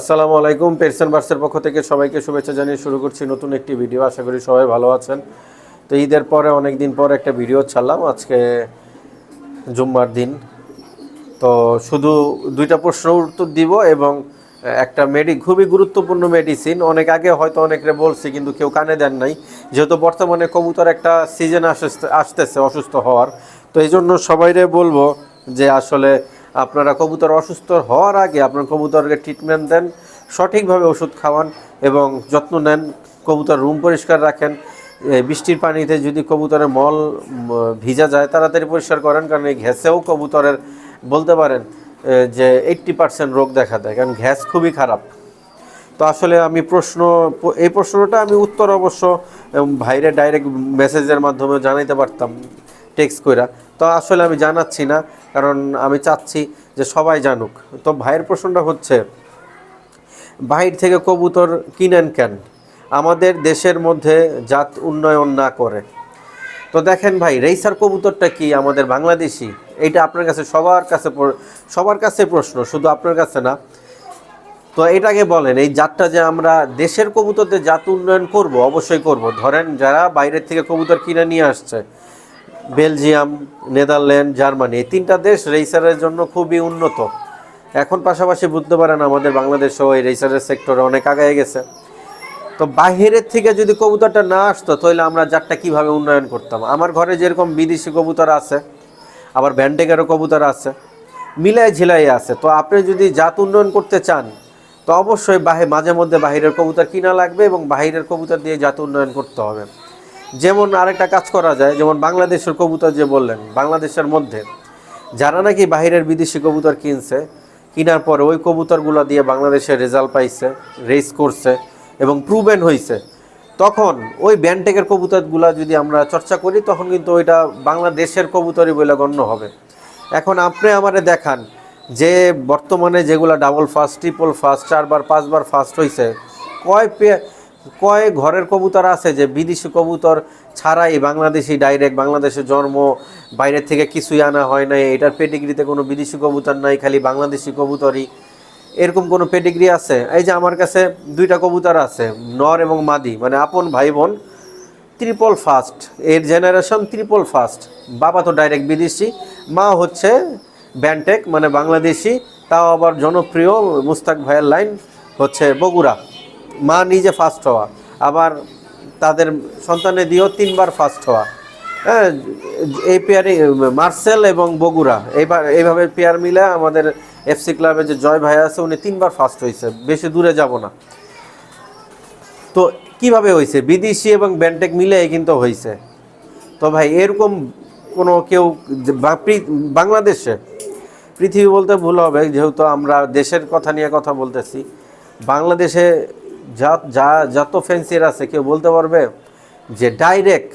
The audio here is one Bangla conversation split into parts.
আসসালামু আলাইকুম পেরসেন বার্সের পক্ষ থেকে সবাইকে শুভেচ্ছা জানিয়ে শুরু করছি নতুন একটি ভিডিও। আশা করি সবাই ভালো আছেন। তো ঈদের পরে অনেক দিন পর একটা ভিডিও ছাড়লাম। আজকে জুম্মার দিন। তো শুধু দুইটা প্রশ্ন উত্তর দিব এবং একটা মেডি, খুবই গুরুত্বপূর্ণ মেডিসিন অনেক আগে হয়তো অনেকরে বলছি, কিন্তু কেউ কানে দেন নাই। যেহেতু বর্তমানে কবুতর একটা সিজন আসতে আসতেছে, অসুস্থ হওয়ার। তো এই জন্য সবাইরে বলব যে আসলে আপনারা কবুতর অসুস্থ হওয়ার আগে আপনার কবুতরকে ট্রিটমেন্ট দেন, সঠিকভাবে ওষুধ খাওয়ান এবং যত্ন নেন, কবুতর রুম পরিষ্কার রাখেন। বৃষ্টির পানিতে যদি কবুতরের মল ভিজা যায়, তাড়াতাড়ি পরিষ্কার করেন, কারণ এই ঘ্যাসেও কবুতরের, বলতে পারেন যে এইট্টি পার্সেন্ট রোগ দেখা দেয়, কারণ ঘ্যাস খুবই খারাপ। তো আসলে আমি প্রশ্ন, এই প্রশ্নটা আমি উত্তর অবশ্য ভাইরে ডাইরেক্ট মেসেজের মাধ্যমে জানাইতে পারতাম। টেক্সট কইরা। তো আসলে আমি জানাচ্ছি না, কারণ আমি চাচ্ছি যে সবাই জানুক। তো ভাইয়ের প্রশ্নটা হচ্ছে, বাহির থেকে কবুতর কিনেন কেন? আমাদের দেশের মধ্যে জাত উন্নয়ন না করে। তো দেখেন ভাই, রেইসার কবুতরটা কি আমাদের বাংলাদেশি? এইটা আপনার কাছে সবার কাছে সবার কাছে প্রশ্ন, শুধু আপনার কাছে না। তো এটাকে বলেন, এই জাতটা যে আমরা দেশের কবুতরদের জাত উন্নয়ন করব, অবশ্যই করব। ধরেন যারা বাইরের থেকে কবুতর কিনে নিয়ে আসছে বেলজিয়াম, নেদারল্যান্ড, জার্মানি এই তিনটা দেশ রেইসারের জন্য খুবই উন্নত। এখন পাশাপাশি বুঝতে পারেন আমাদের বাংলাদেশও এই রেইসারের সেক্টরে অনেক আগায় গেছে। তো বাহিরের থেকে যদি কবুতরটা না আসতো, তাহলে আমরা জাতটা কীভাবে উন্নয়ন করতাম? আমার ঘরে যেরকম বিদেশি কবুতর আছে, আবার ব্যান্ডেগেরও কবুতর আছে মিলাই ঝিলাই আছে। তো আপনি যদি জাত উন্নয়ন করতে চান, তো অবশ্যই বাহে, মাঝে মধ্যে বাহিরের কবুতর কিনা লাগবে এবং বাহিরের কবুতর দিয়ে জাত উন্নয়ন করতে হবে। যেমন আরেকটা কাজ করা যায়, যেমন বাংলাদেশের কবুতর যে বললেন, বাংলাদেশের মধ্যে যারা নাকি বাহিরের বিদেশি কবুতর কিনছে, কেনার পরে ওই কবুতরগুলো দিয়ে বাংলাদেশে রেজাল্ট পাইছে রেস করছে এবং প্রুভেন হয়েছে তখন ওই ব্যান্টেকের কবুতরগুলো যদি আমরা চর্চা করি, তখন কিন্তু ওইটা বাংলাদেশের কবুতরই বলে গণ্য হবে। এখন আপনি আমারে দেখান যে বর্তমানে যেগুলো ডাবল ফার্স্ট ট্রিপল ফার্স্ট চারবার, পাঁচবার ফার্স্ট হয়েছে কয় পে কয় ঘরের কবুতর আছে যে বিদেশি কবুতর ছাড়াই বাংলাদেশি ডাইরেক্ট বাংলাদেশে জন্ম, বাইরের থেকে কিছুই আনা হয় নাই, এটার পেডিগ্রিতে কোনো বিদেশি কবুতর নাই, খালি বাংলাদেশি কবুতরই। এরকম কোনো পেডিগ্রি আছে? এই যে আমার কাছে দুইটা কবুতর আছে, নর এবং মাদি মানে আপন ভাই বোন ট্রিপল ফাস্ট এর জেনারেশন ট্রিপল ফাস্ট বাবা তো ডাইরেক্ট বিদেশি, মা হচ্ছে ব্যান্টেক মানে বাংলাদেশি, তাও আবার জনপ্রিয় মুস্তাক ভাইয়ের লাইন হচ্ছে বগুড়া। মা নিজে ফার্স্ট হওয়া, আবার তাদের সন্তানে দিয়েও তিনবার ফার্স্ট হওয়া। হ্যাঁ এই পেয়ারে, মার্সেল এবং বগুড়া, এইবার, এইভাবে পেয়ার মিলে আমাদের এফসি ক্লাবে যে জয় ভাই আছে, উনি তিনবার ফার্স্ট হয়েছে, বেশি দূরে যাব না। তো কীভাবে হয়েছে? বিদেশি এবং ব্যান্টেক মিলে কিন্তু হয়েছে। তো ভাই, এরকম কোনো কেউ বাংলাদেশে, পৃথিবী বলতে ভুল হবে, যেহেতু আমরা দেশের কথা নিয়ে কথা বলতেছি, বাংলাদেশে যা যা, যত ফ্যান্সির আছে, কেউ বলতে পারবে যে ডাইরেক্ট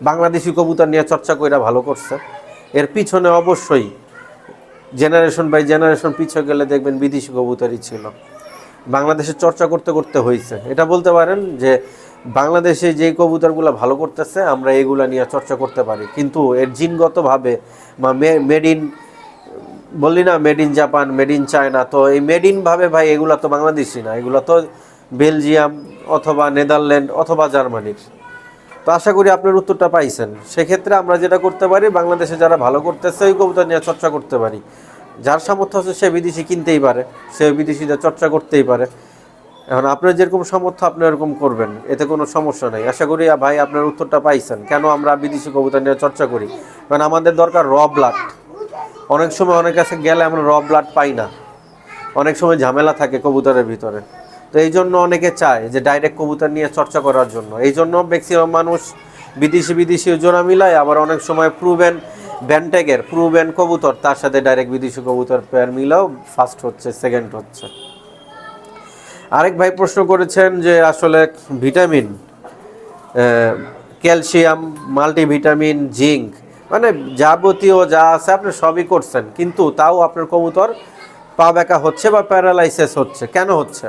বাংলাদেশি কবুতর নিয়ে চর্চা কইরা ভালো করছে। এর পিছনে অবশ্যই জেনারেশন বাই জেনারেশন পিছনে গেলে দেখবেন বিদেশি কবুতরই ছিল। বাংলাদেশে চর্চা করতে করতে হয়েছে এটা বলতে পারেন যে বাংলাদেশে যে কবুতরগুলো ভালো করতেছে, আমরা এগুলা নিয়ে চর্চা করতে পারি। কিন্তু এর জিনগতভাবে বা মেড ইন বললি না made in Japan made in China তো এই মেড ইন ভাবে ভাই এগুলো তো বাংলাদেশি না, এগুলো তো বেলজিয়াম অথবা নেদারল্যান্ড অথবা জার্মানির তো আশা করি আপনার উত্তরটা পাইছেন। সেক্ষেত্রে আমরা যেটা করতে পারি, বাংলাদেশে যারা ভালো করতেছে, ওই কবুতর নিয়ে চর্চা করতে পারি। যার সামর্থ্য আছে সে বিদেশি কিনতেই পারে, সে বিদেশিদের চর্চা করতেই পারে। এখন আপনার যেরকম সামর্থ্য, আপনি এরকম করবেন, এতে কোনো সমস্যা নেই। আশা করি ভাই আপনার উত্তরটা পাইছেন, কেন আমরা বিদেশি কবুতর নিয়ে চর্চা করি? কারণ আমাদের দরকার র ব্লাড অনেক সময় অনেক কাছে গেলে আমরা র ব্লাড পাই না। অনেক সময় ঝামেলা থাকে কবুতরের ভিতরে। তো এই জন্য অনেকে চায় যে ডাইরেক্ট কবুতর নিয়ে চর্চা করার জন্য। এই জন্য ম্যাক্সিমাম মানুষ বিদেশি বিদেশি জোড়া মিলায়, আবার অনেক সময় প্রুভেন ব্যান্টেগের প্রুভেন কবুতর, তার সাথে ডাইরেক্ট বিদেশি কবুতর পেয়ার মিলাও ফার্স্ট হচ্ছে সেকেন্ড হচ্ছে। আরেক ভাই প্রশ্ন করেছেন যে আসলে ভিটামিন ক্যালসিয়াম মাল্টিভিটামিন জিঙ্ক মানে যাবতীয় যা আছে আপনি সবই করছেন, কিন্তু তাও আপনার কবুতর পা ব্যাকা হচ্ছে বা প্যারালাইসিস হচ্ছে, কেন হচ্ছে?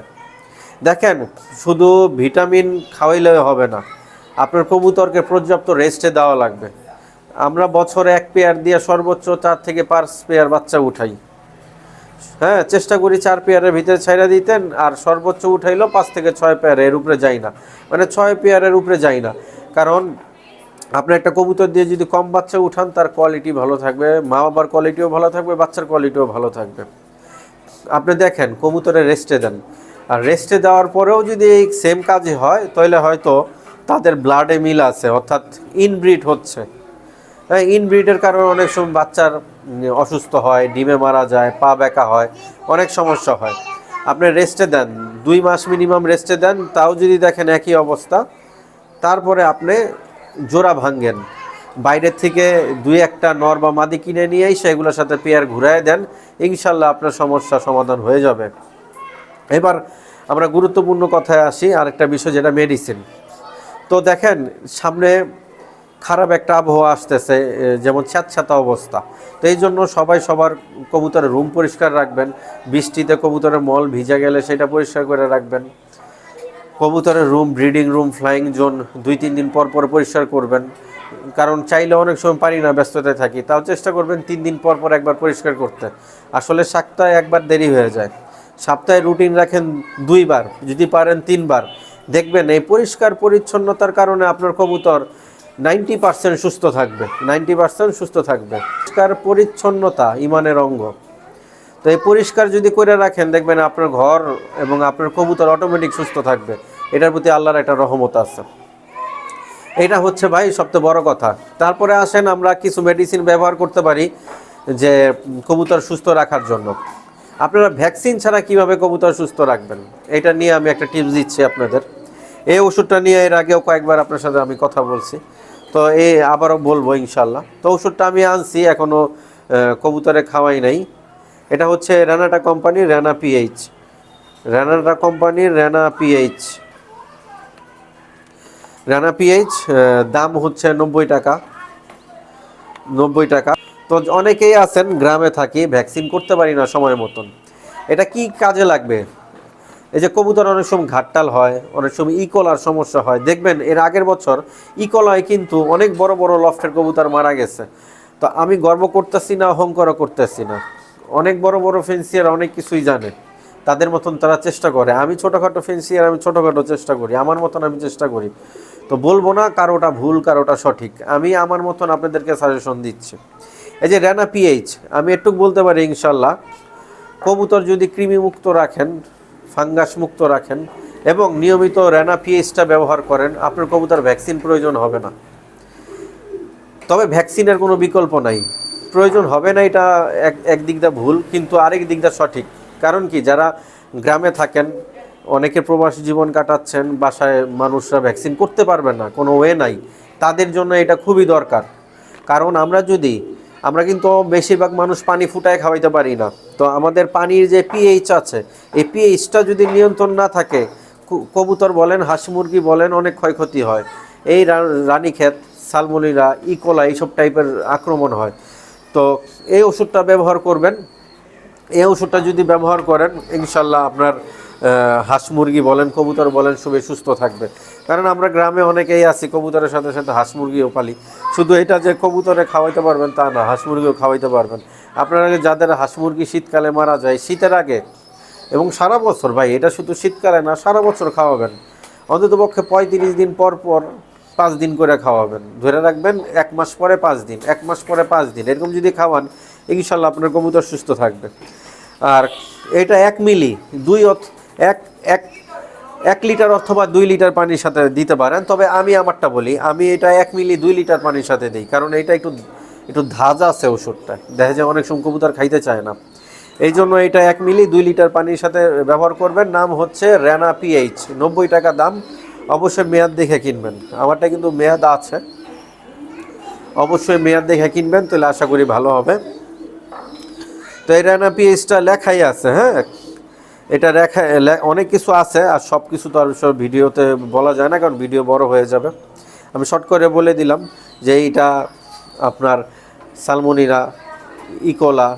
দেখেন, শুধু ভিটামিন খাওয়াইলে হবে না, আপনার কবুতরকে পর্যাপ্ত রেস্টে দেওয়া লাগবে। আমরা বছরে এক পেয়ার দিয়ে সর্বোচ্চ চার থেকে পাঁচ পেয়ার বাচ্চা উঠাই। হ্যাঁ চেষ্টা করি চার পেয়ারের ভিতরে ছাইরা দিতেন, আর সর্বোচ্চ উঠাইলো পাঁচ থেকে ছয় পেয়ার এর উপরে যাই না। মানে ছয় পেয়ারের উপরে যাই না, কারণ আপনি একটা কবুতর দিয়ে যদি কম বাচ্চা উঠান, তার কোয়ালিটি ভালো থাকবে। মা বাবার কোয়ালিটিও ভালো থাকবে, বাচ্চার কোয়ালিটিও ভালো থাকবে। আপনি দেখেন কবুতরে রেস্টে দেন। আর রেস্টে দেওয়ার পরেও যদি এই সেম কাজই হয়, তাহলে হয়তো তাদের ব্লাডে মিল আছে, অর্থাৎ ইনব্রিড হচ্ছে। হ্যাঁ ইনব্রিডের কারণে অনেক সময় বাচ্চার অসুস্থ হয়, ডিমে মারা যায়, পা বেঁকা হয়, অনেক সমস্যা হয়। আপনি রেস্টে দেন, দুই মাস মিনিমাম রেস্টে দেন, তাও যদি দেখেন একই অবস্থা, তারপরে আপনি জোড়া ভাঙ্গেন বাইরের থেকে দুই একটা নর বা মাদি কিনে নিয়েই সেগুলোর সাথে পেয়ার ঘুরায় দেন। ইনশাল্লাহ আপনার সমস্যা সমাধান হয়ে যাবে। এবার আমরা গুরুত্বপূর্ণ কথায় আসি, আরেকটা বিষয় যেটা মেডিসিন তো দেখেন, সামনে খারাপ একটা আবহাওয়া আসতেছে যেমন ছ্যাঁতছ্যাঁতা অবস্থা। তো এই জন্য সবাই সবার কবুতরের রুম পরিষ্কার রাখবেন, বৃষ্টিতে কবুতরের মল ভিজে গেলে সেটা পরিষ্কার করে রাখবেন। কবুতরের room breeding room flying zone দুই, তিন দিন পর পর পরিষ্কার করবেন। কারণ চাইলে অনেক সময় পারি না, ব্যস্ততায় থাকি। তাও চেষ্টা করবেন তিন দিন পর পর একবার পরিষ্কার করতে। আসলে সপ্তাহে একবার দেরি হয়ে যায়। সপ্তাহে রুটিন রাখেন দুইবার, যদি পারেন তিনবার। দেখবেন এই পরিষ্কার পরিচ্ছন্নতার কারণে আপনার কবুতর নাইনটি পার্সেন্ট সুস্থ থাকবে। নাইনটি পার্সেন্ট সুস্থ থাকবে। পরিষ্কার পরিচ্ছন্নতা ইমানের অঙ্গ। তো এই পরিষ্কার যদি করে রাখেন, দেখবেন আপনার ঘর এবং আপনার কবুতর অটোমেটিক সুস্থ থাকবে। এটার প্রতি আল্লাহর একটা রহমত আছে। এটা হচ্ছে ভাই সবচেয়ে বড় কথা। তারপরে আসেন আমরা কিছু মেডিসিন ব্যবহার করতে পারি যে কবুতর সুস্থ রাখার জন্য। আপনারা ভ্যাকসিন ছাড়া কীভাবে কবুতর সুস্থ রাখবেন? এটা নিয়ে আমি একটা টিপস দিচ্ছি আপনাদের। এই ওষুধটা নিয়ে এর আগেও কয়েকবার আপনার সাথে আমি কথা বলছি। তো এই আবারও বলব ইনশাল্লাহ তো ওষুধটা আমি আনছি এখনও কবুতরে খাওয়াই নাই। এটা হচ্ছে রানাটা কোম্পানির রানা পিএইচ। রানাটা কোম্পানির রানা পিএইচ। রানা পিএইচ দাম হচ্ছে নব্বই টাকা। নব্বই টাকা। তো অনেকেই আছেন, গ্রামে থাকি, ভ্যাকসিন করতে পারি না সময় মতন। এটা কি কাজে লাগবে? এই যে কবুতর অনেক সময় ঘাটটাল হয়, অনেক সময় ইকোলার সমস্যা হয়। দেখবেন, এর আগের বছর ইকোলায় কিন্তু অনেক বড় বড় লফটের কবুতর মারা গেছে। তো আমি গর্ব করতেছি না, অহংকারও করতেছি না। অনেক বড় বড় ফেন্সিয়ার অনেক কিছুই জানে। তাদের মতন তারা চেষ্টা করে। আমি ছোটোখাটো ফেন্সিয়ার আমি ছোটোখাটো চেষ্টা করি। আমার মতন আমি চেষ্টা করি। তো বলব না কারোটা ভুল, কারোটা সঠিক। আমি আমার মতন আপনাদেরকে সাজেশন দিচ্ছি। এই যে র্যানা পিএইচ আমি একটু বলতে পারি ইনশাল্লাহ। কবুতর যদি কৃমি মুক্ত রাখেন ফাঙ্গাস মুক্ত রাখেন, এবং নিয়মিত র্যানা পিএইচটা ব্যবহার করেন, আপনার কবুতর ভ্যাকসিন প্রয়োজন হবে না। তবে ভ্যাকসিনের কোনো বিকল্প নাই। প্রয়োজন হবে না, এটা এক একদিক দা ভুল, কিন্তু আরেক দিক দা সঠিক। কারণ কি, যারা গ্রামে থাকেন, অনেকে প্রবাসী জীবন কাটাচ্ছেন, বাসায় মানুষরা ভ্যাকসিন করতে পারবে না, কোনো ওয়ে নাই, তাদের জন্য এটা খুবই দরকার। কারণ আমরা যদি, আমরা কিন্তু বেশিরভাগ মানুষ পানি ফুটায় খাওয়াইতে পারি না। তো আমাদের পানির যে পিএইচ আছে, এই পিএইচটা যদি নিয়ন্ত্রণ না থাকে কবুতর বলেন, হাঁস মুরগি বলেন, অনেক ক্ষয়ক্ষতি হয়। এই রানীক্ষেত সালমনিরা ইকোলা এইসব টাইপের আক্রমণ হয়। তো এই ওষুধটা ব্যবহার করবেন। এই ওষুধটা যদি ব্যবহার করেন, ইনশাল্লাহ আপনার হাঁস মুরগি বলেন, কবুতর বলেন, সবাই সুস্থ থাকবে। কারণ আমরা গ্রামে অনেকেই আছি, কবুতরের সাথে সাথে হাঁস মুরগিও পালি। শুধু এটা যে কবুতরে খাওয়াইতে পারবেন তা না, হাঁস মুরগিও খাওয়াইতে পারবেন। আপনারা যাদের হাঁস মুরগি শীতকালে মারা যায়, শীতের আগে, এবং সারা বছর, ভাই, এটা শুধু শীতকালে না, সারা বছর খাওয়াবেন। অন্ততপক্ষে পঁয়ত্রিশ দিন পর পর পাঁচ দিন করে খাওয়াবেন। ধরে রাখবেন এক মাস পরে পাঁচ দিন, এক মাস পরে পাঁচ দিন। এরকম যদি খাওয়ান, ইনশাল্লাহ আপনার কবুতর সুস্থ থাকবে। আর এটা এক মিলি, দুই এক এক এক লিটার অথবা দুই লিটার পানির সাথে দিতে পারেন। তবে আমি আমারটা বলি, আমি এটা এক মিলি, দুই লিটার পানির সাথে দিই। কারণ এটা একটু একটু ধাজা আছে ওষুধটা। দেখা যায় অনেক সময় কবুতর খাইতে চায় না। এই জন্য এটা এক মিলি, দুই লিটার পানির সাথে ব্যবহার করবেন। নাম হচ্ছে র্যানা পিএইচ। নব্বই টাকা দাম। অবশ্যই মেয়াদ দেখে কিনবেন। আমারটা কিন্তু মেয়াদ আছে। অবশ্যই মেয়াদ দেখে কিনবেন, তাহলে আশা করি ভালো হবে। তো এই র্যানা পিএইচটা লেখাই আছে হ্যাঁ? এটা লেখা অনেক কিছু আছে, আর সব কিছু তো আর সব ভিডিওতে বলা যায় না, কারণ ভিডিও বড় হয়ে যাবে। আমি শর্ট করে বলে দিলাম যে এইটা আপনার সালমনিরা, ইকোলা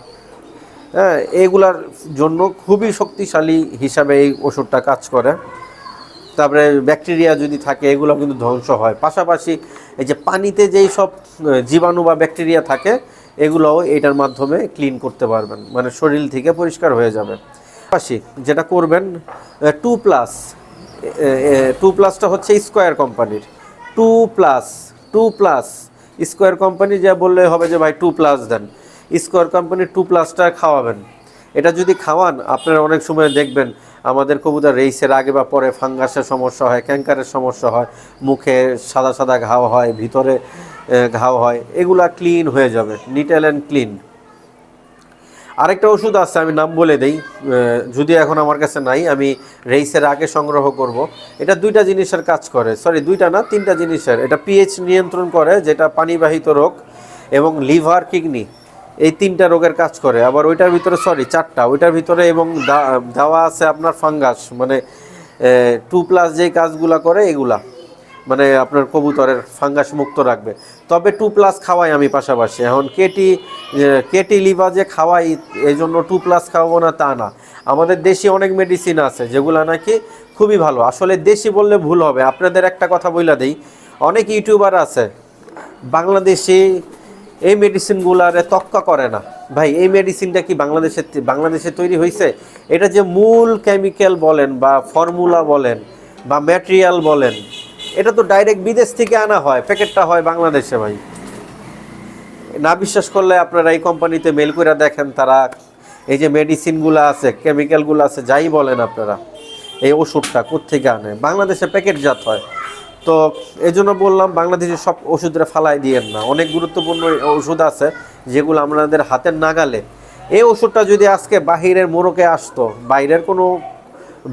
হ্যাঁ এগুলার জন্য খুবই শক্তিশালী হিসাবে এই ওষুধটা কাজ করে। তারপরে ব্যাকটেরিয়া যদি থাকে এগুলো কিন্তু ধ্বংস হয়। পাশাপাশি এই যে পানিতে যেই সব জীবাণু বা ব্যাকটেরিয়া থাকে, এগুলোও এটার মাধ্যমে ক্লিন করতে পারবেন। মানে শরীর থেকে পরিষ্কার হয়ে যাবে। পাশাপাশি যেটা করবেন টু প্লাস টু প্লাসটা হচ্ছে স্কোয়ার কোম্পানির। Two plus two plus square company যা বললে হবে যে, ভাই টু প্লাস দেন। স্কোয়ার কোম্পানির টু প্লাসটা খাওয়াবেন। এটা যদি খাওয়ান, আপনারা অনেক সময় দেখবেন আমাদের কবুতর রেইসের আগে বা পরে ফাঙ্গাসের সমস্যা হয় ক্যাঙ্কারের সমস্যা হয়, মুখে সাদা সাদা ঘাও হয়, ভিতরে ঘাও হয়, এগুলা ক্লিন হয়ে যাবে নিটেল অ্যান্ড ক্লিন আরেকটা ওষুধ আছে, আমি নাম বলে দেই যদি এখন আমার কাছে নাই, আমি রেইসের আগে সংগ্রহ করব। এটা দুইটা জিনিসের কাজ করে সরি দুইটা না, তিনটা জিনিসের। এটা পিএইচ নিয়ন্ত্রণ করে, যেটা পানিবাহিত রোগ এবং লিভার কিডনি এই তিনটা রোগের কাজ করে। আবার ওইটার ভিতরে সরি চারটা। ওইটার ভিতরে এবং দেওয়া আছে আপনার ফাঙ্গাস মানে টু প্লাস যেই কাজগুলা করে এগুলা। মানে আপনার কবুতরের ফাঙ্গাস মুক্ত রাখবে। তবে টু প্লাস খাওয়াই আমি পাশাপাশি। এখন কেটি কেটি লিভা যে খাওয়াই এই জন্য টু প্লাস খাওয়াবো না তা না। আমাদের দেশি অনেক মেডিসিন আছে, যেগুলো নাকি খুবই ভালো। আসলে দেশি বললে ভুল হবে। আপনাদের একটা কথা বইলা দেই। অনেক ইউটিউবার আছে, বাংলাদেশি এই মেডিসিনগুলারে তক্কা করে না। ভাই, এই মেডিসিনটা কি বাংলাদেশে বাংলাদেশে তৈরি হয়েছে এটা যে মূল কেমিক্যাল বলেন বা ফর্মুলা বলেন বা ম্যাটেরিয়াল বলেন, এটা তো ডাইরেক্ট বিদেশ থেকে আনা হয়, প্যাকেটটা হয় বাংলাদেশে ভাই। না বিশ্বাস করলে আপনারা এই কোম্পানিতে মেল করে দেখেন তারা এই যে মেডিসিনগুলো আছে কেমিক্যালগুলো আছে, যাই বলেন আপনারা, এই ওষুধটা কোত্থেকে আনে? বাংলাদেশে প্যাকেটজাত হয়। তো এই জন্য বললাম বাংলাদেশের সব ওষুধরা ফালাই দিয়েন না। অনেক গুরুত্বপূর্ণ ওষুধ আছে যেগুলো আমাদের হাতের নাগালে। এই ওষুধটা যদি আজকে বাহিরের মোড়কে আসতো, বাইরের কোনো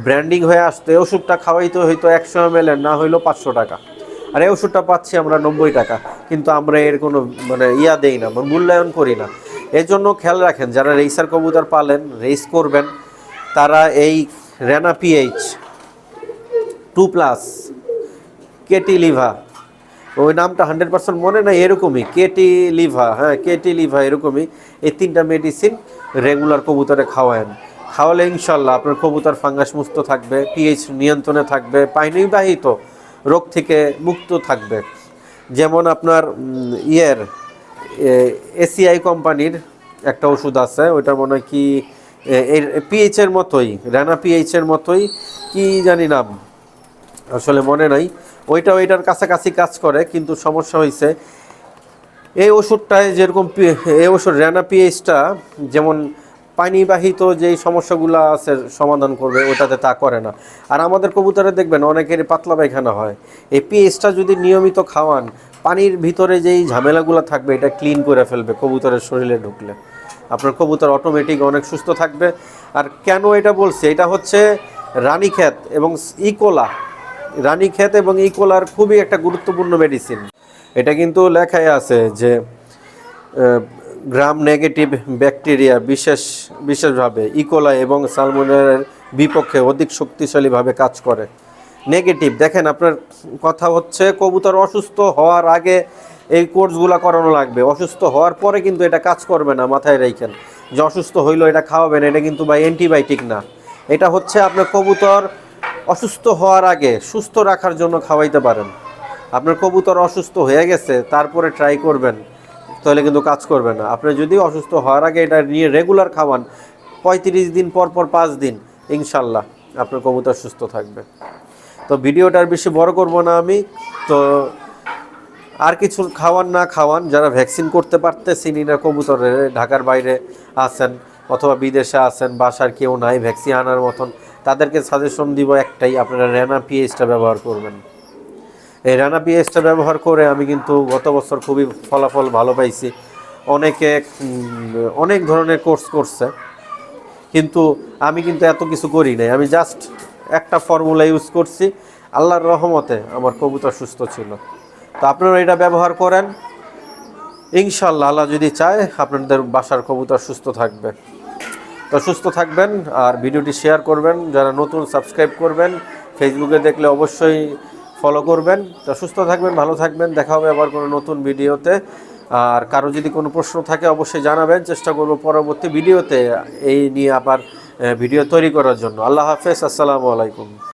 ব্র্যান্ডিং হয়ে আসতো, এই ওষুধটা খাওয়াইতে হয়তো একশো এম না হইল পাঁচশো টাকা। আর এই ওষুধটা পাচ্ছি আমরা নব্বই টাকা, কিন্তু আমরা এর কোনো মানে ইয়া দেই না মূল্যায়ন করি না। এর জন্য খেয়াল রাখেন, যারা রেইসার কবুতর পালেন, রেস করবেন, তারা এই রেনা পিএইচ টু প্লাস কেটি লিভা। ওই নামটা হান্ড্রেড পার্সেন্ট মনে নাই, এরকমই, কেটি লিভা হ্যাঁ কেটি লিভা এরকমই। এই তিনটা মেডিসিন রেগুলার কবুতরে খাওয়ায়েন। খাওয়ালে ইনশাল্লাহ আপনার কবুতর ফাঙ্গাস মুক্ত থাকবে পিএইচ নিয়ন্ত্রণে থাকবে পানিবাহিত রোগ থেকে মুক্ত থাকবে। যেমন আপনার ইয়ের এসিআই কোম্পানির একটা ওষুধ আছে, ওইটা মনে হয় কি এর পিএইচের মতোই, রানা পিএইচের মতোই, কি জানি নাম, আসলে মনে নাই। ওইটা ওইটার কাছাকাছি কাজ করে, কিন্তু সমস্যা হয়েছে এই ওষুধটায় যেরকম এই ওষুধ র্যানা পিএইচটা যেমন পানিবাহিত যেই সমস্যাগুলো আছে সমাধান করবে, ওটাতে তা করে না। আর আমাদের কবুতরে দেখবেন অনেকের পাতলা পায়খানা হয়। এই পিএইচটা যদি নিয়মিত খাওয়ান, পানির ভিতরে যেই ঝামেলাগুলো থাকবে, এটা ক্লিন করে ফেলবে কবুতরের শরীরে ঢুকলে। আপনার কবুতর অটোমেটিক অনেক সুস্থ থাকবে। আর কেন এটা বলছে, এটা হচ্ছে রানীক্ষেত এবং ইকোলা রানীক্ষেত এবং ইকোলার খুবই একটা গুরুত্বপূর্ণ মেডিসিন এটা কিন্তু লেখাই আছে যে গ্রাম নেগেটিভ ব্যাকটেরিয়া বিশেষ, বিশেষভাবে ইকোলা এবং সালমোনের বিপক্ষে অধিক শক্তিশালীভাবে কাজ করে। নেগেটিভ দেখেন আপনার কথা হচ্ছে কবুতর অসুস্থ হওয়ার আগে এই কোর্সগুলো করানো লাগবে। অসুস্থ হওয়ার পরে কিন্তু এটা কাজ করবে না মাথায় রাখেন যে অসুস্থ হইল এটা খাওয়াবেন, এটা কিন্তু বা অ্যান্টিবায়োটিক না। এটা হচ্ছে আপনার কবুতর অসুস্থ হওয়ার আগে সুস্থ রাখার জন্য খাওয়াইতে পারেন। আপনার কবুতর অসুস্থ হয়ে গেছে, তারপরে ট্রাই করবেন, তাহলে কিন্তু কাজ করবে না। আপনি যদি অসুস্থ হওয়ার আগে এটা নিয়ে রেগুলার খাওয়ান, পঁয়ত্রিশ দিন পর পর পাঁচ দিন, ইনশাল্লাহ আপনার কবুতর সুস্থ থাকবে। তো ভিডিওটার বেশি বড় করব না আমি। তো আর কিছু খাওয়ান না খাওয়ান, যারা ভ্যাকসিন করতে পারতেছিনি না কবুতরের ঢাকার বাইরে আছেন, অথবা বিদেশে আছেন, বাসার কেউ নাই ভ্যাকসিন আনার মতন তাদেরকে সাজেশন দিব একটাই, আপনারা র্যানা পিএইচটা ব্যবহার করবেন। এই রানা পিএসটা ব্যবহার করে আমি কিন্তু গত বছর খুবই ফলাফল ভালো পাইছি। অনেকে অনেক ধরনের কোর্স করছে, কিন্তু আমি কিন্তু এত কিছু করি নাই। আমি জাস্ট একটা ফর্মুলা ইউজ করছি, আল্লাহর রহমতে আমার কবুতর সুস্থ ছিল। তো আপনারা এটা ব্যবহার করেন। ইনশাল্লাহ আল্লাহ যদি চায়, আপনাদের বাসার কবুতর সুস্থ থাকবে। তো সুস্থ থাকবেন আর ভিডিওটি শেয়ার করবেন, যারা নতুন সাবস্ক্রাইব করবেন ফেসবুকে দেখলে অবশ্যই ফলো করবেন। তো সুস্থ থাকবেন, ভালো থাকবেন, দেখা হবে আবার কোনো নতুন ভিডিওতে। আর কারও যদি কোনো প্রশ্ন থাকে, অবশ্যই জানাবেন, চেষ্টা করব পরবর্তী ভিডিওতে এই নিয়ে আবার ভিডিও তৈরি করার জন্য। আল্লাহ হাফেজ, আসসালামু আলাইকুম।